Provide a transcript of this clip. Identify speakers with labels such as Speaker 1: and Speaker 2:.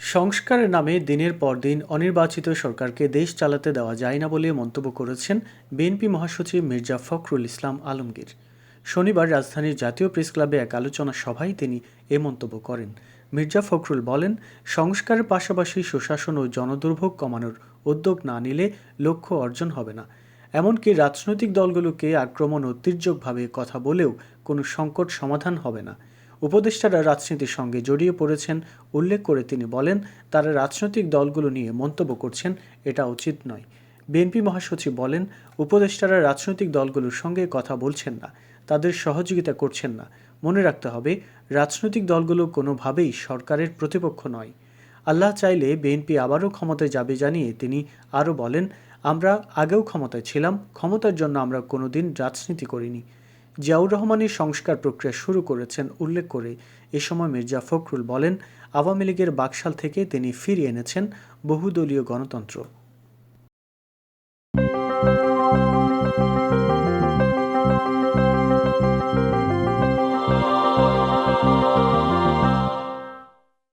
Speaker 1: সংস্কারের নামে দিনের পর দিন অনির্বাচিত সরকারকে দেশ চালাতে দেওয়া যায় না বলে মন্তব্য করেছেন বিএনপি মহাসচিব মির্জা ফখরুল ইসলাম আলমগীর। শনিবার রাজধানীর জাতীয় প্রেস ক্লাবে এক আলোচনা সভায় তিনি এ মন্তব্য করেন। মির্জা ফখরুল বলেন, সংস্কারের পাশাপাশি সুশাসন ও জনদুর্ভোগ কমানোর উদ্যোগ না নিলে লক্ষ্য অর্জন হবে না। এমনকি রাজনৈতিক দলগুলোকে আক্রমণ ও তির্যকভাবে কথা বলেও কোনো সংকট সমাধান হবে না। উপদেষ্টারা রাজনীতির সঙ্গে জড়িয়ে পড়েছেন, উল্লেখ করে তিনি বলেন, তারা রাজনৈতিক দলগুলো নিয়ে মন্তব্য করছেন, এটা উচিত নয়। বিএনপি মহাসচিব বলেন, উপদেষ্টারা রাজনৈতিক দলগুলোর সঙ্গে কথা বলছেন না, তাদের সহযোগিতা করছেন না। মনে রাখতে হবে, রাজনৈতিক দলগুলো কোনোভাবেই সরকারের প্রতিপক্ষ নয়। আল্লাহ চাইলে বিএনপি আবারও ক্ষমতায় যাবে জানিয়ে তিনি আরও বলেন, আমরা আগেও ক্ষমতায় ছিলাম, ক্ষমতার জন্য আমরা কোনোদিন রাজনীতি করিনি। জিয়াউর রহমানের সংস্কার প্রক্রিয়া শুরু করেছেন উল্লেখ করে এ সময় মির্জা ফখরুল বলেন, আওয়ামী লীগের বাকশাল থেকে তিনি ফিরিয়ে এনেছেন বহুদলীয় গণতন্ত্র।